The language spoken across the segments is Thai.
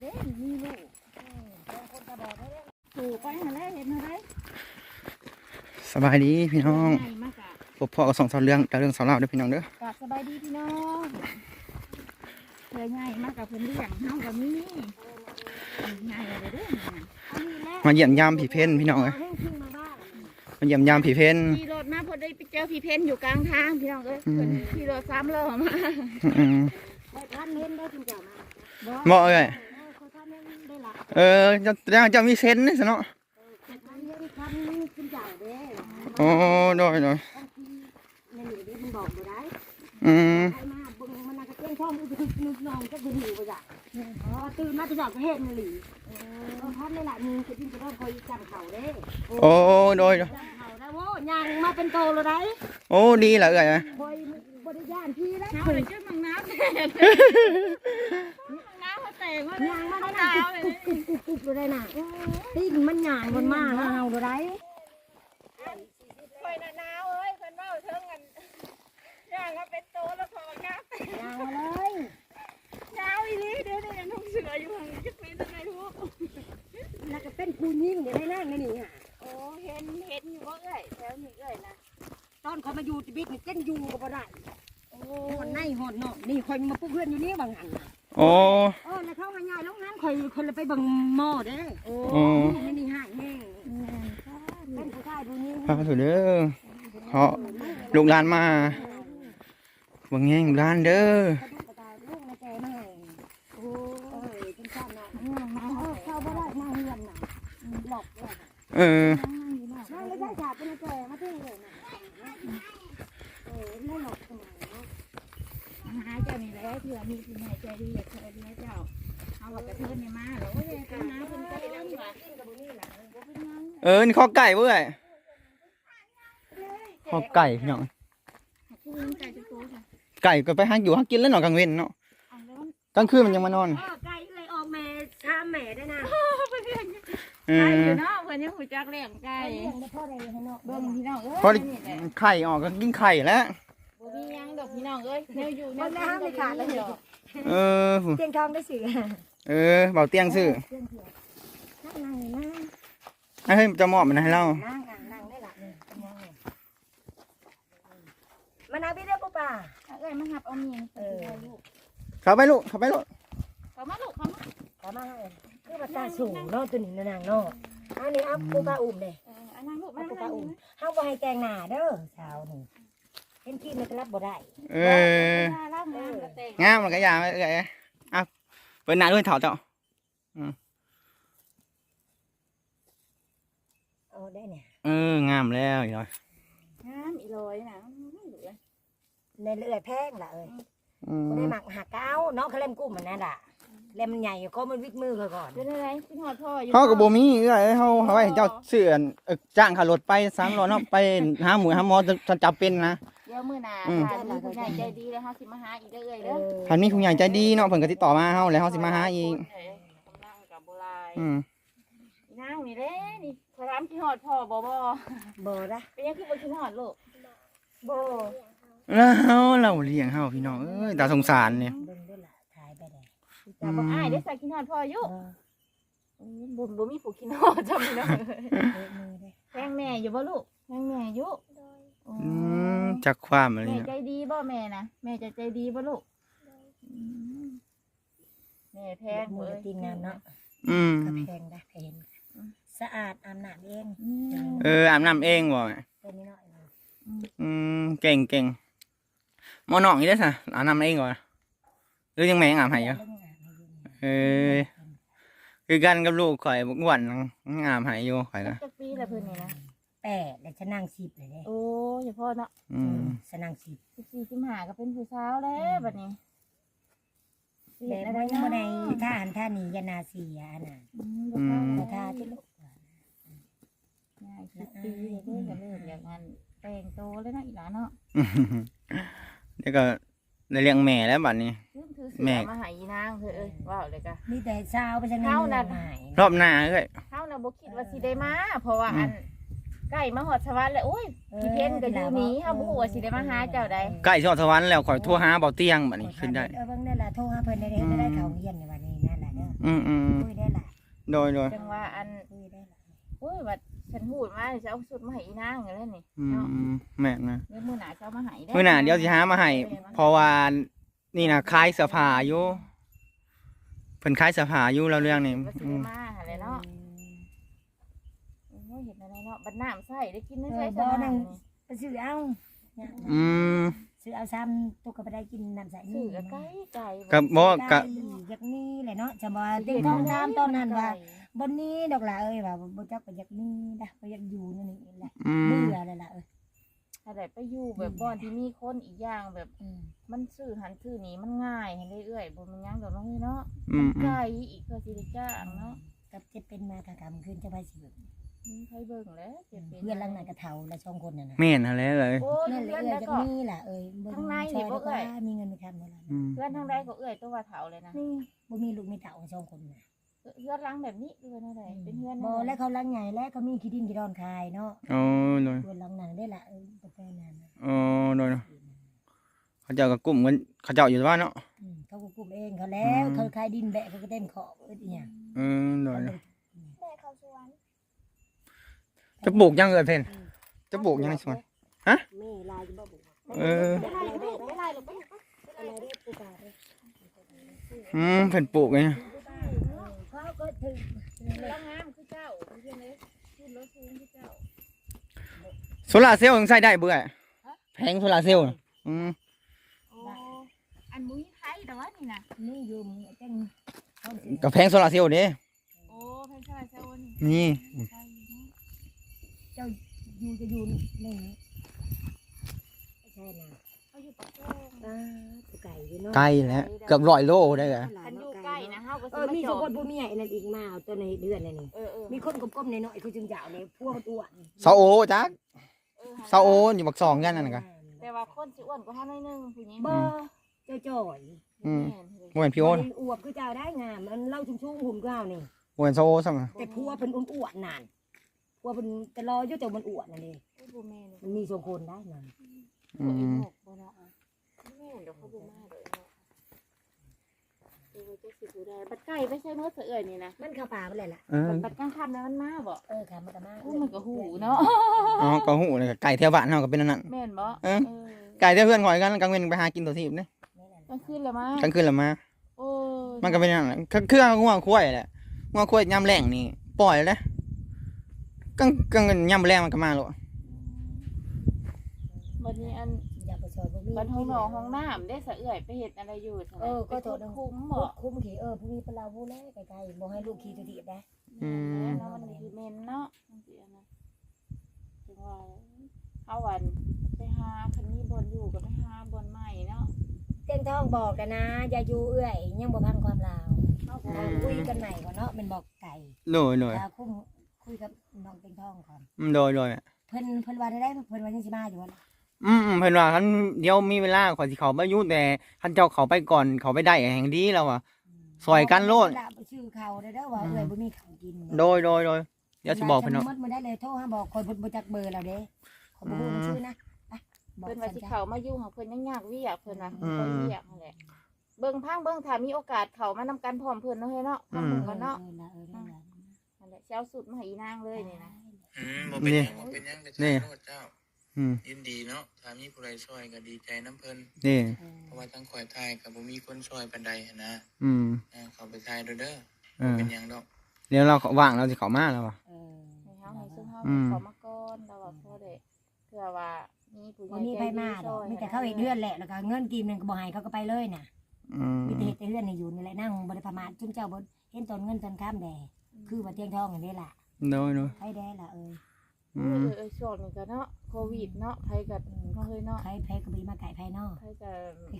เด้มีลูกเออคนจะบอกได้เลยถูกไปหาแล้วเห็นอะไรสบายดีพี่น้องใหญ่มากอะพบพ่อกับสองสาวเรื่องแต่เรื่องสาวเล่าวเด้อพี่น้องเด้อกลับสบายดีพี่น้องเคยง่ายมากกับเพิ่นเลี้ยงเฮากับมีง่ายเลยเด้อเนี่ยมาเยี่ยมยามผีเพ่นพี่น้องเอ้ยมาเยี่ยมยามผีเพ่นขี่รถมาพอได้ไปเจอพี่เพนอยู่กลางทางพี่น้องเอ้ยเพิ่นขี่รถสามล้อมาอืมได้ท่านเล่นได้คุณเจ้ามาเหมาะเอ้ย เออเจะเจะมีเซนส์นี่ซะเนาะท่านเล่นท่านคุณเจ้าเด้โอ้โดยโดยในนี่ได้มันบอกบ่ได้อืมใครมาเบิ่งมันน่ะก็เต้นช่องมันคือนึกน้องก็คือหิวบ่จ้ะอ๋อตื่นมาจะจากประเทศนั่นหลีเออท่านนี่แหละมึงจะดิ้นจะต้องคอยจำเขาเด้โอ้โดยโดยจำเขาได้โว้ยังมาเป็นโตแล้วได้โอ้ดีเหรอเอ้ยคอยบ่ได้ย่านพี่แล้วเอาเลยชื่อมังน้ำมังน้ำเขาแต่งว่ายังมาได้น่ะ กุบกุบกุบกุบเลยน่ะตีนมันย่างบนมาเฮาๆได้คอยหนาวเอ้ยคนเมาเชิงกันย่างมาเป็นโตแล้วพอก้าย่างมาเลยหนาวอีนี้เดี๋ยวนี้นุ่งเสืออยู่ห่างจะเป็นยังไงทุกแล้วก็เป็นผู้หญิงได้นั่งในนี่อะโอ้เห็นเห็นอยู่ว่เอ้ยแถวนี้เอ้ยนะตอนเขามาอยู่ที่บิ๊กนี่เต้นอยู่ก็บ่ได้หอนในหอนนอกนี่คอยมาปลุกเพื่อนอยู่นี่บางอันโอ้ อยคนละไปเบังหม้อเด้โอ้โอ้นี่นี่ห่างแห้งเป็นผู้ชายดูนี่พาสุดเด้อเขาลูกหลานมาเบิ่งแง่งลูกหลานเด้อกระดูกกระตายลูกในแกมาให้โอ้ยเป็นชาติน่ะมาเออเข้าบ่ได้มาเฮือนน่ะหลอกเลยเออนั่งเลยได้ชาติเป็นแกมาเท่เลยน่ะเออไม่หลอกตรงไหนเนาะหาเจ้านี่แหละเผื่อมีผู้ใหญ่ใจดีอยากเคยเลี้ยงเจ้า เอาว่ากระเทินนี่มาแล้วโอ้ยข้างน้ำเป็นไก่แล้วว่ะเออนี่ข้อไก่เว้ยข้อไก่พี่น้องผู้เลี้ยงไก่จะโตค่ะไก่ก็ไปหาอยู่หากินแล้วเนาะกลางเว้นเนาะเอาแล้วกลางคืนมันยังมานอนเออไก่เลยออกแม่ชามแม่ได้นะเอไก่ออยู่เนาะเพื่อนยังหูจักเลี้ยงไก่ไก่เลี้ยงได้พ่อได้ให้เนาะเบิ่งพี่น้องเอ้ยพอได้นี่แหละไข่ออกก็กินไข่แล้วบ่ มีหยังดอกพี่น้องเอ้ยแนวอยู่แนวัวนแล้วห้ามไม่ขาดเลยดอกเออเตียงทองได้สื่อเออเบาเตียงซื้อเตียงเถียนั่งนั่งนั่งไอ้เฮ้ยจะมอบมันให้เรานั่งอะนั่งได้ละนี่นั่งเลยมานั่งพี่เด้อปุ๊ป่าเอ้ยมาหับเอาเมียเออลูกเข้าไปลูกเข้าไปลูกเข้ามาลูกเข้ามาขอมาให้คือมาตาสูงเนาะตัวนี้นะนางเนาะอันนี้อัพปุ๊ป่าอุ้มเด้เอออันนั้นลูกอัมาพปุ๊ลูกป่ามาอุ้มเฮาบ่ให้แต่งหน้าเด้อสาวนี่ เห็นที่มันก็รับบ่ได้เออล่างงามกระเตงงามมันก็ยาเอ้ยอะเปิดหน้าด้วยเถาเจ้าเอาได้เนี่ยเอองามแล้วอีกหน่อยงามอีลอยนะในเลือดแพงล่ะเอ้ยอืม บ่ได้หมักหักเก้าเนาะเขาเล่มกุ้มมันนั่นล่ะ เล่มมันใหญ่ก็มันวิดมือเขาก่อนเป็นอะไรพี่หอดพ่ออยู่เขากับโบมีเอ้ยเขาเขาให้เจ้าเสื่อนเอ่อจ้างขับรถไปสามร้อยเนาะไปหาหมูหาหมอจะจับเป็นนะ เดี๋ยวมื้อหน้าอืมถ้ามีผู้ใหญ่ใจดีแล้วเฮาสิมาหาอีกเด้อเอ้ยเด้อท่านมีผู้ใหญ่ใจดีเนาะเพิ่นก็ติดต่อมาเฮาแล้วเฮาสิมาหาอีกกำลังกับโบราณอืมนางนี่เด้นี่พรามพี่หอดพ่อบ่บ่บ่ละเป็นยังคือบ่คิดหอดลูกบ่แล้วเราเลี้ยงเฮาพี่น้องเอ้ยตาสงสารเนี่ยเบิ่งด้วยล่ะถ่ายไปได้ จะบ่อ้ายได้ใส่คิดหอดพ่ออยู่เอออืมบ่บ่มีผู้คิดหอดจำพี่น้องเบิ่งมือได้แพงแม่อยู่บ่ลูกแพงแม่อยู่อ๋ออืมจักความอะไรแม่เนี่ยใจดีบ่แม่นะแม่จะใจดีบ่ลูกอืมแม่แพงมือเอ้ยตีงานเนาะอืมก็แพงได้เห็นสะอาดอาบน้ำเองอืมเอออาบน้ำเองบ่เป็นนิดหน่อยนะอืมเก่งเก่งหมอน้องนี่ได้ซะอาบน้ำเองบ่หรือยังแม่งอาบให้อยู่ เรื่องงานให้อยู่นี่เออคือกันกับลูกข่อยบ่อ้วนงามให้อยู่ข่อยก็จักปีละเพิ่นนี่นะแปดแล้วจะนั่งสิบเลยเด้โอ้เฉพาะเนาะอืมสนั่งสิบ14 15ก็เป็นผู้สาวแล้วบัดนี้แต่ว่ายังบ่ได้ท่าหันท่านี้ยานาสียาน่ะอืมอืมบ่ท่าที่ลูกง่ายสิบปีเลยเด้อก็เริ่มอย่างนั้นแต่งโตแล้วเนาะอีหลานเนาะเดี๋ยวก็ ได้เลี้ยงแม่แล้วบัดนี้ซื้อถือแม่เสือมาให้อีนางเถอะเอ้ยว้าวเลยกะ มีแต่เช้าไปจังเฮานั่นหายรอบหน้าเอ้ย เฮาน่ะบ่คิดว่าสิได้มา เพราะว่าอันใกล้มาฮอดสวรรค์แล้วโอ้ย พี่เพนก็อยู่นี้เฮาบ่ฮู้ว่าสิได้มาหาเจ้าใด ใกล้ชอดสวรรค์แล้วข่อยโทรหาเบาเตียงบัดนี้ขึ้นได้ เออเบิ่งนั่นล่ะโทรหาเพิ่นได้ได้ได้เขาเฮียนในวันนี้นั่นล่ะเด้ออืมอืมคุยได้ล่ะโดยโดยจังว่าอันคุยได้ล่ะโอ้ยว่า ฉันพูดมาจะเอาสุดมาให้อีนางอย่างนี้นี่อืเนาะมแม่นนะเดี๋ยวมื้อหน้าจะเอามาให้ได้มื้อหน้าเดี๋ยวสิหามาให้เพราะว่านี่นะคลายเสื้อผ้าอยู่เพิ่นคลายเสื้อผ้าอยู่แล้วเรื่องนี้ว่าสิอืได้มมาหาเลยเนาะโอ้ยเห็นอะไรเนาะบัดน้ำใส่ได้กินได้เอใส่อสบ่นานั่งนี่ไปซื้อเอาเนี่ยอืม ซื้อเอาซ้ำตุกก็ไปได้กินน้ำใสซื้อกับไก่ไก่กับบ่ก็กับอยากนี้แหละเนาะจะบ่เต็มท้องน้ำตอนนั้นว่าบนนี้ดอกหล่ะเอ้ยว่าบ่จักไปอยากนี้นะบ่อยากอยู่นั่นนี่แหละอืมเบื่อแล้วล่ะเอ้ยถ้าได้ไปอยู่แบบบ่อนที่มีคนอีกอย่างแบบอืมมันซื้อหันซื้อนี้มันง่ายให้เรื่อยๆบ่มันยังดอกน้องนี่เนาะอืมอืมไก่อีกก็สิได้จ้างเนาะกับจะเป็นมากะกำคืนจะไปสิเบิ่งมี ใครเบิ่งแล้วเจ็บเป็นเพื่อนหลังนั้นก็เฒ่าละสองคนน่ะนะแม่นอะไรเลยโอ้ยนั่นแหละเพื่อนเอ้ยแล้วจากก็ นี้ล่ะเอ้ยเบิ่งข้างในซนี่อยบ่แล้วก็เอ้ย มีเงินมีคำเท่านั้นอืมเพื่อนทางใดก็เอื้อยตัวว่าเฒ่าเลยนะนี่บ่มีลูกมีเต่าสองคนน่ะเพื่อนหลังแบบนี้เพื่อนอะไรเป็นเพื่อนบ่แล้วเขาหลังใหญ่แล้วเขามีขี้ดินขี้ดอนคายเนาะโอ้โดยเพื่อนหลังนั้นได้ล่ะเอ้ยบ่แปลนั้นน่ะโอ้โดยเนาะเขาเจ้าก็กลุ่มกันเขาเจ้าอยู่ว่าเนาะ อืมเขาก็กลุ่มเองเขาแล้ว อืม เขาขายดินแบะเขาก็เต้นขอบเอ้ยอีหยังเออโดยเนาะแม่เขาสวน จะปลูกยังเอ่ยเพิ่นจะปลูกยังในสวนแม่ลายจะบ่บุกเออไม่ได้ลูกไม่ได้ลูกอะไรเด้อปูกาเด้ออืมเพิ่นปลูกไงเขาก็ถึงแล้วงามคือเจ้าเพื่อนเลยขึ้นรถสูงคือเจ้าโซลาร์เซลล์ยังใช้ได้เบื่อแพงโซลาร์เซลล์น่ะอืมโอ้อันมุ้ยไทยแต่ว่านี่นะนี่อยู่มึงจังเขาสิก็แพงโซลาร์เซลล์เด้โอ้เพื่อนชายเจ้านี่นี่ ใช่เนาะ เจ้าอยู่จะอยู่นี่ไม่ใช่นะ เขาอยู่ปากโซ่อ่าปูไก่อยู่เนาะไกลแล้วเกือบร้อยโลได้เหรอคันอยู่ใกล้นะเฮาก็เอสิอมามีจสอองดคนผู้มีใหญ่นั่นอีกมาเอาตัวในเดือนนี่นี่เออเออมีคนก้มๆในน้อยคือจึงยาวเลยพวกอ้วนเสาโอจักเสาโออยู่บักสองกันนั่นน่ะก็ แต่ว่าคนสิอ้วนกว่าเฮาหน่อยนึงผู้หญิงบ่เจ้าจ่อยอืมแม่นเลยบ่เป็นพี่โอมันอวบคือเจ้าได้งามมันเล่าชุ่มๆหุ่มก็เอานี่บ่เป็นเสาโอซ้ำแต่พัวเพิ่นอ้วนๆนานพัวเพิ่นแต่รออยู่แต่มันอ้วนนั่นเองโอ้บ่แม่นมันมีสองคนได้นั่นอืตัวเองม หกบ่เนาะแม่นเดี๋ยวเขาบ่มาเลยเนาะเออจะ สิบ่ได้บัดไก่ไปใช้เมื่อเอื่อยนี่นะมันเข้าป่าไปเลยล่ะเออบัดกลางค่ำแล้วมันมาบ่เออค่ะมันก็มาโอ้มันก็หูเนาะอ๋อก็หูเลยก็ไก่แถวบ้านเฮาก็เป็นอันนั้นแม่นบ่เออเออไก่แถวเพื่อนข่อยกันกลางเว้นไปหากินตัวทีบเด้กลางคืนแล้วมากลางคืนละมาโอ้ยมันก็เป็นอย่างนั้นคือคือเอาง่วงควายแหละง่วงควายยามแรงนี่ปล่อยแล้วกังกังยามแรงมันก็มาแล้ว บัดนี้อันอย่าไปซอยบ่มีบัดห้องนอนห้องน้ำได้สะเอื่อยไปเฮ็ดอะไรอยู่ซั่นเอน่ะอก็ไปโทษควบนะคุมบ่บ่คุ้มขี่เออผู้มีเปลาผู้แลไกลๆบ่ให้ลูกขี่ตัวดีได้อืม แล้วมันคือเมนเนาะจังซี่อะนะถึงว่าเฮาวันไปหาคันนี้บนอยู่ก็ไปหาบนใหม่เนาะเต้นท้องบอกกันนะอย่าอยู่เอื้อยยังบ่พังความลาวเฮาก็คุยกันใหม่ก่อนเนาะเป็นบอกไก่ โดยโดยถ้าคุ้มคุยกับน้องเต้นท้องก่อน อืมโดยโดยเพิ่นเพิ่นว่าได้ได้เพิ่นว่ายังสิมาอยู่ว่า อืมอืมเพิ่นว่าคันเดี๋ยวมีเวลาข่อยสิเข้าไปอยู่แต่คันเจ้าเข้าไปก่อนเขาไปได้แห่งดีแล้วอะ ซอยกันโลด ไปชื่อเขาได้เด้อว่าเอื้อยบ่มีข้าวกินโดยโดยโดยเดี๋ยวสิบอกเพิ่นเนาะเนาะมื้อได้เลยโทรหาบอกคนเพิ่นบ่จักเบอร์เราเด้ขอบ่ฮู้มันชื่อนะไปบอกเพิ่นว่าสัญสิญาเข้ามาอยู่ของเพิ่นยังยากเวียกเพิ่นว่าเพิ่นเวียกนั่นแหละเบิ่งพังเบิ่งถ้ามีโอกาสเข้ามานำกันพร้อมเพิ่นเนาะเฮ้ยเนาะทำเบิ่งกันเนาะเออเออเออนั่นแหละสิเอาสุดมาให้อีนางเลยนี่นะ อืมบ่เป็นหยังบ่เป็นหยังก็นี่ใช้โลดเจ้า อืมยินดีเนาะถ้ามีผู้ใดช่วยก็ดีใจน้ำเพิ่นนี่เออเพราะว่าทั้งข่อยทายก็บ่มีคนช่วยปานใดหั้นนะอืมอ่าเขาไปทายเด้อเด้อเอบ่อเป็นหยังดอกเดี๋ยวเราว่างเราสิเข้ามาแล้วว่ะ เออให้เฮาให้ซุ่มเฮาอืม ขอมาก่อนเราว่าพอได้เพื่อว่ามีผู้ใหบ่ญ่มีใจไผดีมาดช่อวกยมีแต่เขาเฮ็ดเดือนแหละแล้วก็เงินกีบนึงก็บ่ให้เขาก็ไปเลยน่ะอืมมีแต่เฮ็ดแต่เฮือนนี่อยู่นี่แหละนั่งบ่ได้ประมาทจุ่มเจ้าบ่เห็นตอนเงินตอนค้ามแดคือว่าเตียงทองอันนี้ล่ะโดยโดยไผแดล่ะเอ้ย อืเอมอเออช่วงนี้ก็เนาะโควิดเนาะไผก็เนาะเฮ้ยเนาะไผไผก็บ่มาไก่ไผนอกไผก็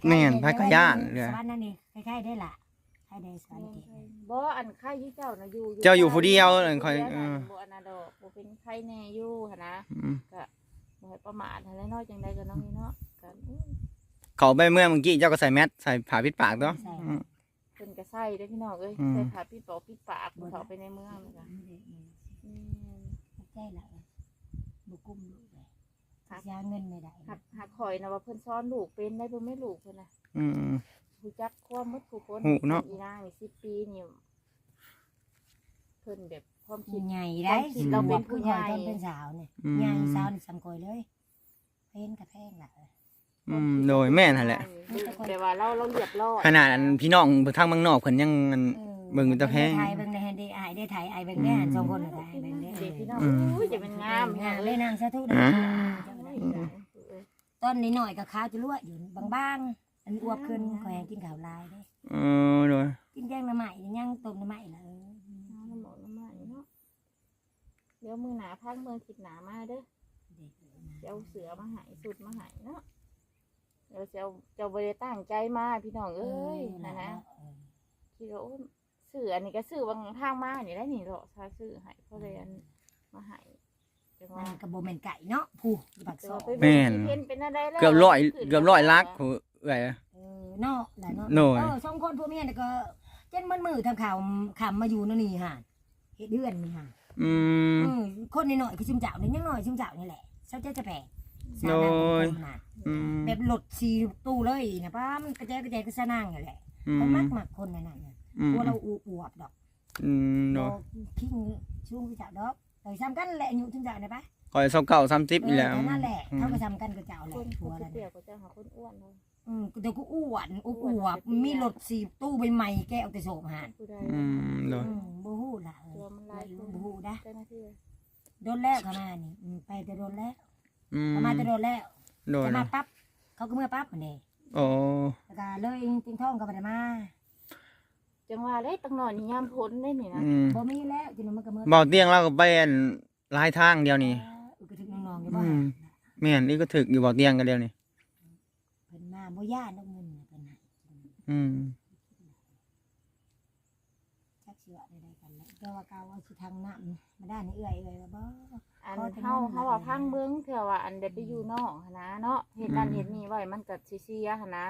แม่นพระกย่านเลยสวรรค์นั่นนี่คล้ายๆได้ล่ะคล้ายได้สวรรค์นี่บ่อันใครอยู่เจ้านะอยู่เจ้าอยู่ผู้เดียวเลยค่อยเอเออ บ่อันน่ะดอกบ่เป็นใครแน่อยู่หั่นนะอืมบ่ให้ประมาทหั่นแหละเนาะจังได๋ก็น้องนี่เนาะก็อืมเขาไปเมื่อเมื่อกี้เจ้าก็ใส่แมสใส่ผ้าปิดปากตัวอืม เพิ่นก็ใส่เด้อพี่น้องเอ้ยอืม ใส่ผ้าปิดปากปิดปากเพิ่นเข้าไปในเมืองเลยจ้ะอืมใช่ล่ะ บ่กุ้มลูกเลยยาเงินไม่ได้หักหักข่อยนะว่าเพิ่นสอนลูกเป็นได้เพิ่นไม่ลูกเพิ่นน่ะอืม รู้จักความหมดผู้คนหูเนาะ อีนางนี่10ปีนี่พิ่นแบบความคิด ใหญ่ได้ความคิดเราเป็นผู้ใหญ่ตอนเป็นสาวเนี่ยอืม ใหญ่สาวนี่สำกอยเลยเพนกับแพงล่ะอืมโดยแม่นหั่นแหละแต่ว่าเราเราเรียบร้อยขนาดอันพี่น้องทางเมืองนอกเพิ่นยังอันออ เบิ่งแต่แพง ไทยเบิ่งในแฮนดี้ไอายได้ไทยไอายเบิ่งได้หันสองคนน่ะได้เบิ่งได้เด็กพี่น้องอืม อุ้ยจะเป็นงามงามเลเลยยนางสาธุอ่าต้นนี้หน่อยกับข้าวจะลวกอยู่บางๆอันอ้วกขึ้นขอให้กินข้าวลายได้เออโดยกินแกงหน้ำใหม่ย่างต้มหน้ำใหม่ละเออน้ำหมอกน้ำมันเนาะเดี๋ยวมือหนาพักเมืองคิดหนามาเด้อเจ้าเสือมาใหายสุดมาใหายเนาะเดี๋ยวเจ้าเจ้าบริตั้งใจมาพี่น้องเอ้ยนะนะคิดว่าโอ้ สื่ออันนี้ก็สื่อบางทางมานี่ได้นี่เหรอถ้าสื่อให้เพราะเลยอันมาให้จังมัว่านกระโบแมนไก่เนาะผู้บักแต่ซอว่าไปแม่นเห็นเป็นอะไรแล้วเกือบร้อยเกือบร้อยลักผู้เอ้ยเออเนาะหลายเนาะโน่ย เออสองคนพวกเมียนี่ก็เจ็ดมันมือทำข่าวขำมาอยู่นั่นนี่ห่ะเฮ็ดเดือนนี่ห่ะอืม อืมคนนิดหน่อยคือชุมเจ้านี่ยังน้อยชุมเจ้านี่แหละเจ้าเจ๊จะแปลกโน่ยสาวนางของผมน่ะอืมแบบหลดสีตู้เลยนะป้ามันกระจายกระจายก็สนางนั่นแหละอืเขามมักมักคนนั่นน่ะ อืม ตัวเราอวบดอกอืมโดดยอกคิงช่วงเจ้าดอกแต่ซ้ำกันแหละอยู่ชุมเจ้านี่ปะคอยเศร้าเก่าซ้ำทิปเอนี่อแหละแต่นั่นแหละอืมเขาก็ซ้ำกันกับเจ้าแหคละนทัวคนแล้วเปรี้ยนะวก็จะหาคนอ้วนเลยอืมเดี๋ยวกูอ้วนอวบๆมีรถสีตู้ใบใหม่แกเอาแต่โศกหานผู้ใดอืมโดยอืมบูฮู้ล่ะเอตัวอมันลายคนบูฮู้นะเจ้าหน้าที่โดนแล้วเขามานี่อืมไปแต่โดนแล้วอืมเขามาแต่โดนแล้วโดยจะมาปั๊บเขาก็เมื่อปั๊บมันเองโอ้แล้วก็เลยติงท่องก็บ่ได้มา จังว่าเลยตั้งหน่อยนี่ยามพ้นได้นี่นะอืมบ่มีแล้วจินมันก็เมื่อเบาเตียงเราก็ไปอันหลายทางเดียวนี่อุกถึงน้องๆอยู่บ่อืมแม่นนี่ก็ถึกอยู่เบาเตียงกันเดียวนี่เพิ่นมาบ่ย่านดอกเงินน่ะเพิ่นน่ะอืมจักสิว่าได้ๆกันแล้วก็ว่าเก่าว่าสิทางน้ำมาด้านนี้เอื้อยเอื้อยว่าบ่ อันพอจะเฮานั่นเฮาว่าพังเบิ้งเถื่อว่าอันเดไปอยู่นอกหั้นนะเนาะเหตุการณ์เหตุนี้ไว้มันก็สิเสียหั่นนะ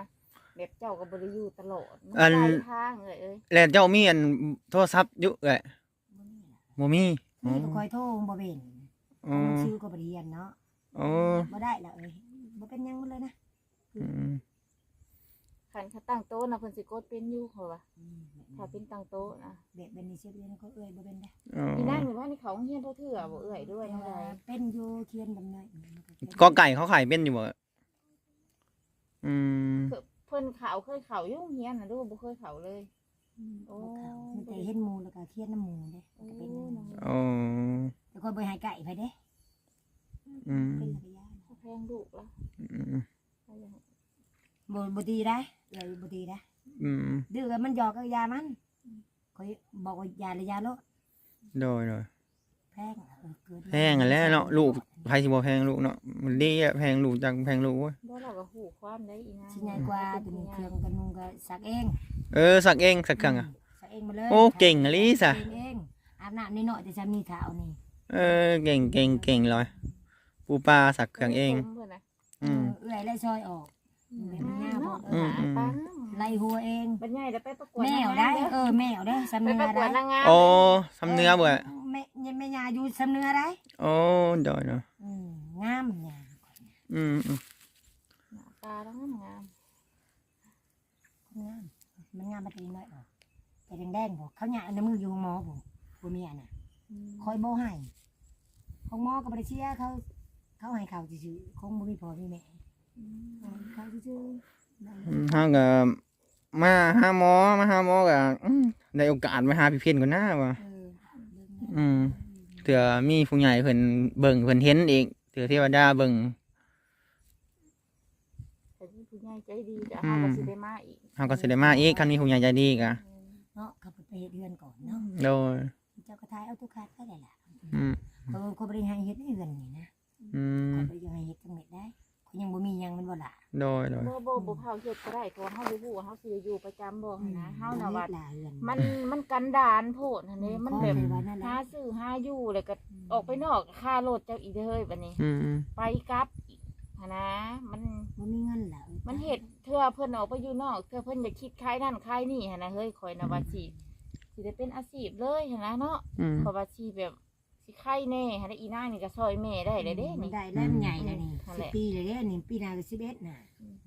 แบบเจ้าก็บ่ได้อยู่ตลอดมัน หลายทางเอ้ยเอ้ยแล้วเจ้ามีอันโทรศัพท์อยู่เอ้ยบ่มีล่ะบ่มีนี่ก็คอยโทรบ่เป็นอ๋อมันชื่อก็บ่ได้เรียนเนาะอ๋อบ่ได้ละเอ้ยบ่เป็นหยังหมดเลยนะอืมคันเขาตั้งโต๊ะนะเพิ่นสิกดเป็นอยู่เขาว่าอืมถ้าเป็นตั้งโต๊ะนะแบบเป็นนี่เสียเรียนก็เอื้อยบ่เป็นได้อ๋ออีนั่งอยู่ว่านี่เขาเฮียนเทื่อๆบ่เอ้ยด้วยแต่จังไดว่าเป็นอยู่เขียนดำเนินก็ไก่เขาขายเป็นอยู่บ่อืมคือ เพิ่นเขาเคยเขาอยู่เฮียนน่ะดูบ่เคยเขาเลยโอ้มันแต่เห็นหมูแล้วก็เขียนน้ำหมูเด้โอ้ก็เป็นน้องอ๋อแต่คนบ่ให้ไก่ไปเด้อืมเป็นระยะแพงดุละอืมเอาอย่างบ่บ่ดีได้เลยบ่ดีได้อืมดื้อกันมันหยอกก็ยามันคอยบอกว่ายาละยาโลดโดยโดยแพงอะเออเกิดมาแพงอะแหล้วเนาะลูกไผสิบ่แพงลูกเนาะมันดีอะแพงลูกจังแพงลูกเว้ยบ่เราก็ฮู้ความได้อีนางสิใหญ่กว่าตัวนี้เครื่องกันนุงก็สักเองเออสักเองสักเครื่องอะสักเองมาเลยโอ้เก่งอะลิซะเองเองอาบน้ำนิดหน่อยแต่จำนี่เท้านี่เออเก่งเก่งเก่งเลยปูปลาสักเครื่องเอง เพิ่นน่ะอืม เอื้อยไล่ซอยออกแบบมันง่ายพอเออหาปัง ไล่หัวเองบัดใหญ่แล้วไปประกวดแมวได้เออแมวได้สำไปเนืปอระกวได้ดนางงามโอ้สำเนื้อบ่อะแม่แม่ยาอยู่สำเนือได้โอ้โดยโดยอืมงามเนี่ย อืมอืมหน้าตาแล้วงามงามงามมันงามมาตีน้อยออกแต่แดงๆบอกเขาหยาในมืออยู่หมอผมผมมีอันน่ะคอยโบให้ของหมอกับบริเชียเขา เขาให้เขาซื่อๆคงบ่มีพ่อมีแม่เขาซื่อๆได้อืมเฮาก็ มาหาหมอมาหาหมอก็อืมได้โอกาสมาหาพี่เพี้ยนก่อนหน้าว่ะเอออืมเถื่อมีผู้ใหญ่เพิ่นเบิ่งเพิ่นเห็นอีกเถื่อเทวดาเบิ่ง แต่ที่ผู้ใหญ่ใจดีจะเฮาก็สิได้มาอีกเฮาก็สิได้มาอีกคันมีผู้ใหญ่ใจดีก็เนาะเขาไปเฮ็ดเรือนก่อนเนาะโดยเจ้ากระทายเอาตุกขาดก็ได้ล่ะอืมเขาเขาบริหารเฮ็ดในเรือนนี่นะ บ่บ่บ่เผาเฮ็ดก็ได้เพราะว่าเฮาบ่ฮู้ว่าเฮาสิอยู่ประจำบ่หั้นนะเฮาน่ะว่าหลายเรือนมัน มันกันดานโพดหั่นเด้มันแบบว่านั่นแหหาละซื้อหาอยู่แล้วก็ออกไปนอกค่ารถเจ้าอีเด้อเฮ้ยบัดนี้ อืมอืมไปกลับอีกหั้นนะ มันบ่มีเงินล่ะมันเฮ็ดเทื่อเพิ่นออกไปอยู่นอกเทื่อเพิ่นอยากคิดขายนั่นขายนี่หั่นนะเฮ้ยข่อยน่ะว่าสิสิได้เป็นอาชีพเลยหั่นนะเนาะอืม เพราะว่าสิแบบ สิขายแน่หั่นนะอีนางนี่ก็ซอยแม่ได้เลยเด้มันนี่ ได้แล้วมันใหญ่แล้วนี่นั่นสิแหละ ปีเลยเด้นี่ปีหน้าก็11น่ะ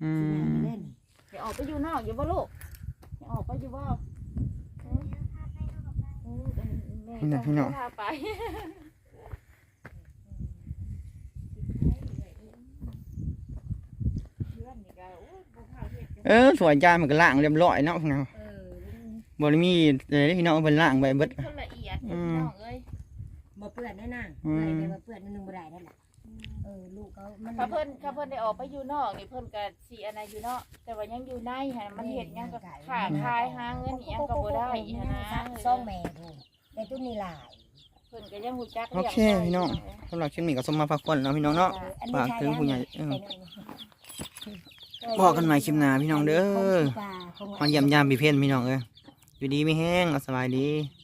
อืสิใหญ่มแล้วนี่เดี๋ยวออกไปอยู่นอกอยู่บ่ลูกเดี๋ยวออกไปอยู่บ่เออเออแม่นี่นะพี่น้องพาไปเออสวยจานมันก็ล้างเรียบร้อยเนาะพวกเราเออบ่ได้มีเลยพี่น้องเพิ่นล้างไปเบิด คนละเอียดอืพี่มน้องเอ้ยบ่เปื้อนได้นางอืมอะไรไปบ่เปื้อนนิดนึงบ่ได้นั่นแหละเออลูกเขามันถ้าเพิ่นถ้าเพิ่นได้ออกไปอยู่นอกนี่เพิ่นก็สิอันนั้นอยู่เนาะแต่ว่ายังอยู่ในหั่นมันเฮ็ดหยังก็ค้าขายหาเงินอีหยังก็บ่ได้หั้นนะซ่องแม่ดูแต่ตุ้นนี่หลายเพิ่นก็ยังฮู้จักโอเคพี่น้องสำหรับคลิปนี้ก็สมมาพักผ่อนเนาะพี่น้องเนาะฝากถึงผู้ใหญ่เออบอกกันใหม่คลิปหน้าพี่น้องเด้อมาเยี่ยมยามพี่เพ่นพี่น้องเอ้ยอยู่ดีไม่แห้งเอาสบายดีอ